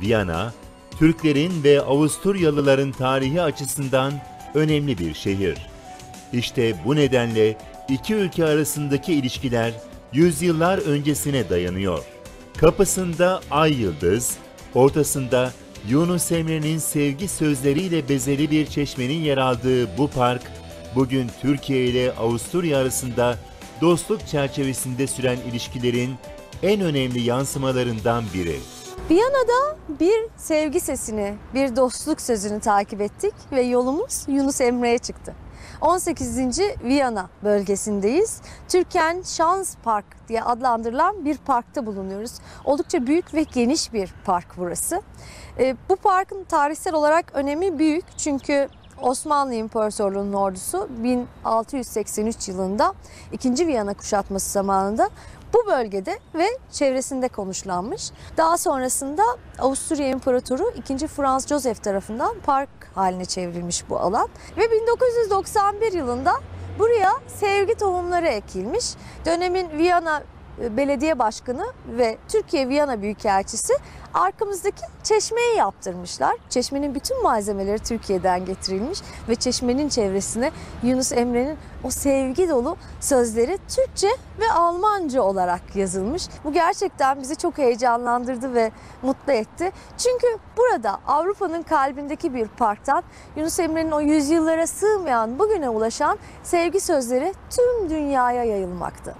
Viyana, Türklerin ve Avusturyalıların tarihi açısından önemli bir şehir. İşte bu nedenle iki ülke arasındaki ilişkiler yüzyıllar öncesine dayanıyor. Kapısında ay yıldız, ortasında Yunus Emre'nin sevgi sözleriyle bezeli bir çeşmenin yer aldığı bu park, bugün Türkiye ile Avusturya arasında dostluk çerçevesinde süren ilişkilerin en önemli yansımalarından biri. Viyana'da bir sevgi sesini, bir dostluk sözünü takip ettik ve yolumuz Yunus Emre'ye çıktı. 18. Viyana bölgesindeyiz. Türken Şans Park diye adlandırılan bir parkta bulunuyoruz. Oldukça büyük ve geniş bir park burası. E, bu parkın tarihsel olarak önemi büyük çünkü Osmanlı İmparatorluğu'nun ordusu 1683 yılında 2. Viyana kuşatması zamanında bu bölgede ve çevresinde konuşlanmış. Daha sonrasında Avusturya İmparatoru 2. Franz Joseph tarafından park haline çevrilmiş bu alan. Ve 1991 yılında buraya sevgi tohumları ekilmiş. Dönemin Viyana Belediye Başkanı ve Türkiye Viyana Büyükelçisi arkamızdaki çeşmeyi yaptırmışlar. Çeşmenin bütün malzemeleri Türkiye'den getirilmiş ve çeşmenin çevresine Yunus Emre'nin o sevgi dolu sözleri Türkçe ve Almanca olarak yazılmış. Bu gerçekten bizi çok heyecanlandırdı ve mutlu etti. Çünkü burada Avrupa'nın kalbindeki bir parktan Yunus Emre'nin o yüzyıllara sığmayan bugüne ulaşan sevgi sözleri tüm dünyaya yayılmakta.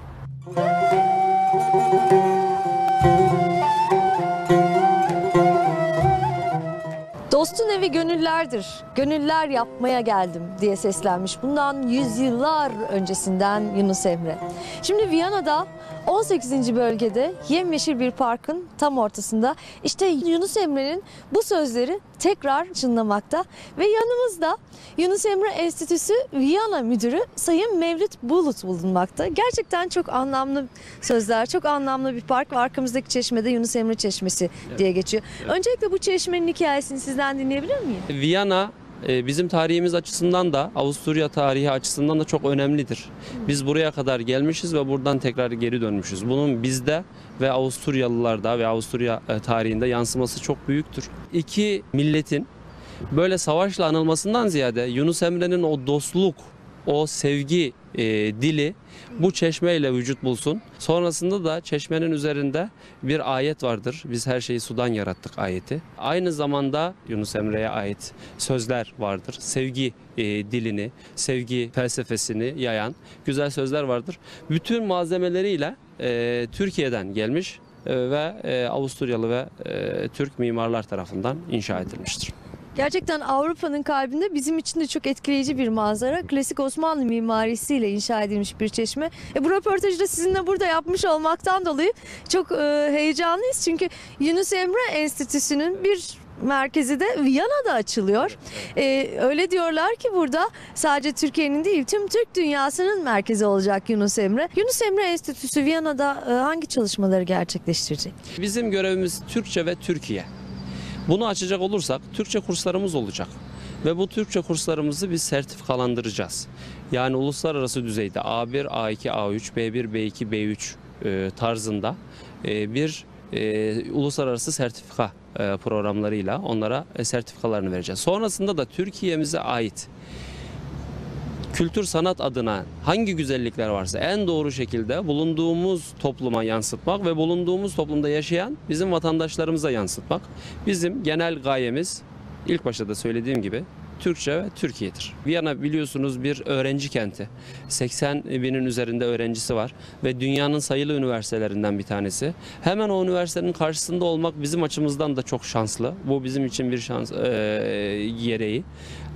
Dostun evi gönüllerdir. Gönüller yapmaya geldim diye seslenmiş. Bundan yüzyıllar öncesinden Yunus Emre. Şimdi Viyana'da 18. bölgede yemyeşil bir parkın tam ortasında işte Yunus Emre'nin bu sözleri tekrar çınlamakta ve yanımızda Yunus Emre Enstitüsü Viyana Müdürü Sayın Mevlüt Bulut bulunmakta. Gerçekten çok anlamlı sözler, çok anlamlı bir park ve arkamızdaki çeşmede Yunus Emre Çeşmesi diye geçiyor. Öncelikle bu çeşmenin hikayesini sizden dinleyebilir miyim? Viyana bizim tarihimiz açısından da Avusturya tarihi açısından da çok önemlidir. Biz buraya kadar gelmişiz ve buradan tekrar geri dönmüşüz. Bunun bizde ve Avusturyalılarda ve Avusturya e, tarihinde yansıması çok büyüktür. İki milletin böyle savaşla anılmasından ziyade Yunus Emre'nin o dostluk, o sevgi e, dili bu çeşmeyle vücut bulsun. Sonrasında da çeşmenin üzerinde bir ayet vardır. Biz her şeyi sudan yarattık ayeti. Aynı zamanda Yunus Emre'ye ait sözler vardır. Sevgi e, dilini, sevgi felsefesini yayan güzel sözler vardır. Bütün malzemeleriyle e, Türkiye'den gelmiş e, ve e, Avusturyalı ve e, Türk mimarlar tarafından inşa edilmiştir. Gerçekten Avrupa'nın kalbinde bizim için de çok etkileyici bir manzara. Klasik Osmanlı mimarisiyle inşa edilmiş bir çeşme. E, bu röportajı da sizinle burada yapmış olmaktan dolayı çok e, heyecanlıyız. Çünkü Yunus Emre Enstitüsü'nün bir merkezi de Viyana'da açılıyor. E, öyle diyorlar ki burada sadece Türkiye'nin değil tüm Türk dünyasının merkezi olacak Yunus Emre. Yunus Emre Enstitüsü Viyana'da e, hangi çalışmaları gerçekleştirecek? Bizim görevimiz Türkçe ve Türkiye. Bunu açacak olursak Türkçe kurslarımız olacak. Ve bu Türkçe kurslarımızı biz sertifikalandıracağız. Yani uluslararası düzeyde A1, A2, A3, B1, B2, B3 e, tarzında e, bir e, uluslararası sertifika e, programlarıyla onlara e, sertifikalarını vereceğiz. Sonrasında da Türkiye'mize ait kültür sanat adına hangi güzellikler varsa en doğru şekilde bulunduğumuz topluma yansıtmak ve bulunduğumuz toplumda yaşayan bizim vatandaşlarımıza yansıtmak. Bizim genel gayemiz ilk başta da söylediğim gibi Türkçe ve Türkiye'dir. Viyana biliyorsunuz bir öğrenci kenti. 80 binin üzerinde öğrencisi var ve dünyanın sayılı üniversitelerinden bir tanesi. Hemen o üniversitenin karşısında olmak bizim açımızdan da çok şanslı. Bu bizim için bir şans e, gereği.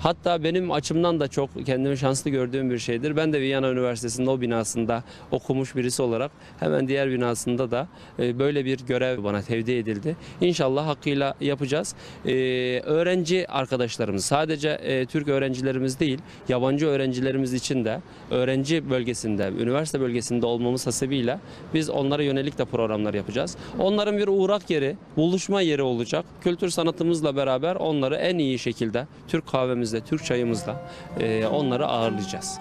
Hatta benim açımdan da çok kendimi şanslı gördüğüm bir şeydir. Ben de Viyana Üniversitesi'nin o binasında okumuş birisi olarak hemen diğer binasında da e, böyle bir görev bana tevdi edildi. İnşallah hakkıyla yapacağız. E, öğrenci arkadaşlarımız sadece e, Türk öğrencilerimiz değil, yabancı öğrencilerimiz için de öğrenci bölgesinde, üniversite bölgesinde olmamız hasebiyle biz onlara yönelik de programlar yapacağız. Onların bir uğrak yeri, buluşma yeri olacak. Kültür sanatımızla beraber onları en iyi şekilde Türk kahvemizle, Türk çayımızla e, onları ağırlayacağız.